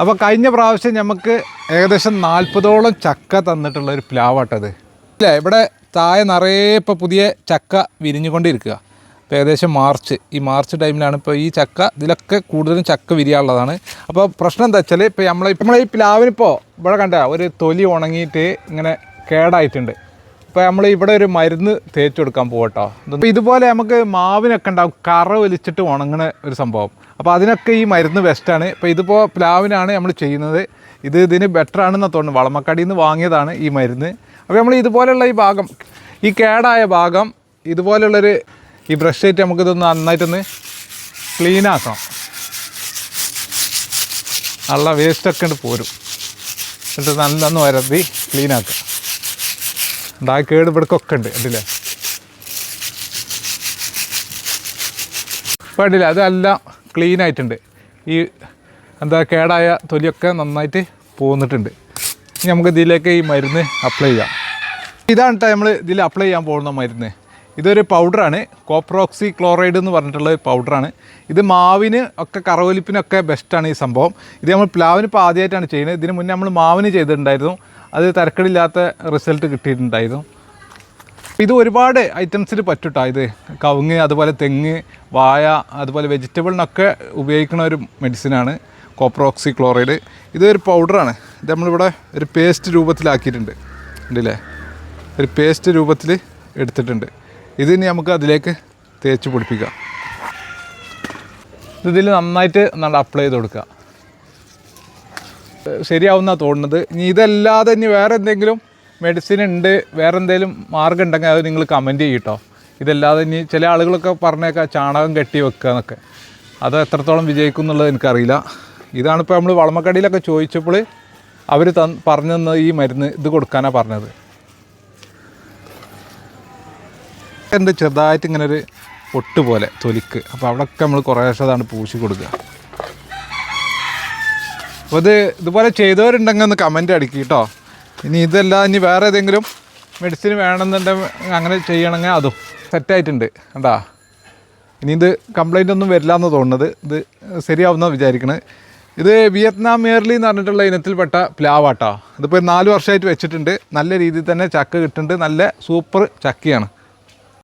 അപ്പോൾ കഴിഞ്ഞ പ്രാവശ്യം നമുക്ക് ഏകദേശം നാൽപ്പതോളം ചക്ക തന്നിട്ടുള്ള ഒരു പ്ലാവാട്ടത് ഇല്ല? ഇവിടെ താഴെ നിറയെ ഇപ്പോൾ പുതിയ ചക്ക വിരിഞ്ഞുകൊണ്ടിരിക്കുക. ഇപ്പോൾ ഏകദേശം മാർച്ച്. ഈ മാർച്ച് ടൈമിലാണ് ഇപ്പോൾ ഈ ചക്ക ഇതിലൊക്കെ കൂടുതലും ചക്ക വിരിയാനുള്ളതാണ്. അപ്പോൾ പ്രശ്നം എന്താ വെച്ചാൽ ഇപ്പോൾ നമ്മൾ നമ്മളെ ഈ പ്ലാവിനിപ്പോൾ ഇവിടെ കണ്ട ഒരു തൊലി ഉണങ്ങിയിട്ട് ഇങ്ങനെ കേടായിട്ടുണ്ട്. ഇപ്പോൾ നമ്മൾ ഇവിടെ ഒരു മരുന്ന് തേച്ച് കൊടുക്കാൻ പോകട്ടോ അപ്പോൾ ഇതുപോലെ നമുക്ക് മാവിനൊക്കെ ഉണ്ടാവും. കറ വലിച്ചിട്ട് ഉണങ്ങണ ഒരു സംഭവം. അപ്പോൾ അതിനൊക്കെ ഈ മരുന്ന് ബെസ്റ്റാണ് ഇപ്പോൾ ഇതിപ്പോൾ പ്ലാവിനാണ് നമ്മൾ ചെയ്യുന്നത്. ഇത് ഇതിന് ബെറ്റർ ആണെന്ന് തോന്നുന്നു. വളമക്കടിയിൽ നിന്ന് വാങ്ങിയതാണ് ഈ മരുന്ന്. അപ്പോൾ നമ്മൾ ഇതുപോലെയുള്ള ഈ ഭാഗം ഈ കേടായ ഭാഗം ഇതുപോലുള്ളൊരു ഈ ബ്രഷ് ആയിട്ട് നമുക്കിതൊന്ന് നന്നായിട്ടൊന്ന് ക്ലീൻ ആക്കണം. നല്ല വേസ്റ്റൊക്കെ ഉണ്ട് പോരും. എന്നിട്ട് നല്ലൊന്ന് വരത്തി ക്ലീൻ ആക്കുക. ഉണ്ടാ കേട് ഇവിടക്കൊക്കെ ഉണ്ട് ഇപ്പം കണ്ടില്ലേ? അതെല്ലാം ക്ലീൻ ആയിട്ടുണ്ട്. ഈ എന്താ കേടായ തൊലിയൊക്കെ നന്നായിട്ട് പോന്നിട്ടുണ്ട്. ഇനി നമുക്ക് ഇതിലേക്ക് ഈ മരുന്ന് അപ്ലൈ ചെയ്യാം. ഇതാണ് നമ്മൾ ഇതിൽ അപ്ലൈ ചെയ്യാൻ പോകുന്ന മരുന്ന്. ഇതൊരു പൗഡറാണ് കോപ്രോക്സി ക്ലോറൈഡ് എന്ന് പറഞ്ഞിട്ടുള്ള പൗഡറാണ് ഇത് മാവിന് ഒക്കെ കറവലിപ്പിനൊക്കെ ബെസ്റ്റാണ് ഈ സംഭവം. ഇത് നമ്മൾ പ്ലാവിന് ഇപ്പോൾ ആദ്യമായിട്ടാണ് ചെയ്യുന്നത്. ഇതിന് മുന്നേ നമ്മൾ മാവിന് ചെയ്തിട്ടുണ്ടായിരുന്നു. അത് തരക്കടില്ലാത്ത റിസൾട്ട് കിട്ടിയിട്ടുണ്ടായിരുന്നു. ഇത് ഒരുപാട് ഐറ്റംസിൽ പറ്റുട്ടോ ഇത് കവുങ്ങ് അതുപോലെ തെങ്ങ് വായ അതുപോലെ വെജിറ്റബിളിനൊക്കെ ഉപയോഗിക്കുന്ന ഒരു മെഡിസിനാണ് കോപ്രോക്സി ക്ലോറൈഡ് ഇതൊരു പൗഡറാണ് ഇത് നമ്മളിവിടെ ഒരു പേസ്റ്റ് രൂപത്തിലാക്കിയിട്ടുണ്ട്. ഉണ്ടല്ലേ ഒരു പേസ്റ്റ് രൂപത്തിൽ എടുത്തിട്ടുണ്ട്. ഇതിനി നമുക്ക് അതിലേക്ക് തേച്ച് പിടിപ്പിക്കാം. ഇതിൽ നന്നായിട്ട് നല്ല അപ്ലൈ ചെയ്ത് കൊടുക്കുക. ശരിയാവുന്ന തോന്നുന്നത്. ഇനി ഇതല്ലാതെ ഇനി വേറെ എന്തെങ്കിലും മെഡിസിൻ ഉണ്ട് വേറെ എന്തെങ്കിലും മാർഗം ഉണ്ടെങ്കിൽ അത് നിങ്ങൾ കമന്റ് ചെയ്യട്ടോ. ഇതല്ലാതെ ഇനി ചില ആളുകളൊക്കെ പറഞ്ഞേക്കാം ചാണകം കെട്ടി വെക്കുക എന്നൊക്കെ. അത് എത്രത്തോളം വിജയിക്കും എന്നുള്ളത് എനിക്കറിയില്ല. ഇതാണിപ്പോൾ നമ്മൾ വളമക്കടിയിലൊക്കെ ചോദിച്ചപ്പോൾ അവർ തന്ന് പറഞ്ഞു തന്ന ഈ മരുന്ന് ഇത് കൊടുക്കാനാണ് പറഞ്ഞത്. ഉണ്ട് ചെറുതായിട്ട് ഇങ്ങനെ ഒരു പൊട്ട് പോലെ തൊലിക്ക്. അപ്പോൾ അവിടെയൊക്കെ നമ്മൾ കുറേശ്ശെ അതാണ് പൂശി കൊടുക്കുക. അപ്പോൾ ഇത് ഇതുപോലെ ചെയ്തവരുണ്ടെങ്കിൽ ഒന്ന് കമന്റ് അടിക്കുക കേട്ടോ. ഇനി ഇതല്ല ഇനി വേറെ ഏതെങ്കിലും മെഡിസിൻ വേണമെന്നുണ്ടെങ്കിൽ അങ്ങനെ ചെയ്യണമെങ്കിൽ അതും സെറ്റായിട്ടുണ്ട് കണ്ടാ. ഇനി ഇത് കംപ്ലൈന്റ് ഒന്നും വരില്ല എന്ന് തോന്നുന്നത്. ഇത് ശരിയാവുന്ന വിചാരിക്കണത് ഇത് വിയറ്റ്നാം മേർലി എന്ന് പറഞ്ഞിട്ടുള്ള ഇനത്തിൽപ്പെട്ട പ്ലാവാട്ടോ ഇതിപ്പോൾ നാല് വർഷമായിട്ട് വെച്ചിട്ടുണ്ട്. നല്ല രീതിയിൽ തന്നെ ചക്ക കിട്ടുന്നുണ്ട്. നല്ല സൂപ്പർ ചക്കയാണ്.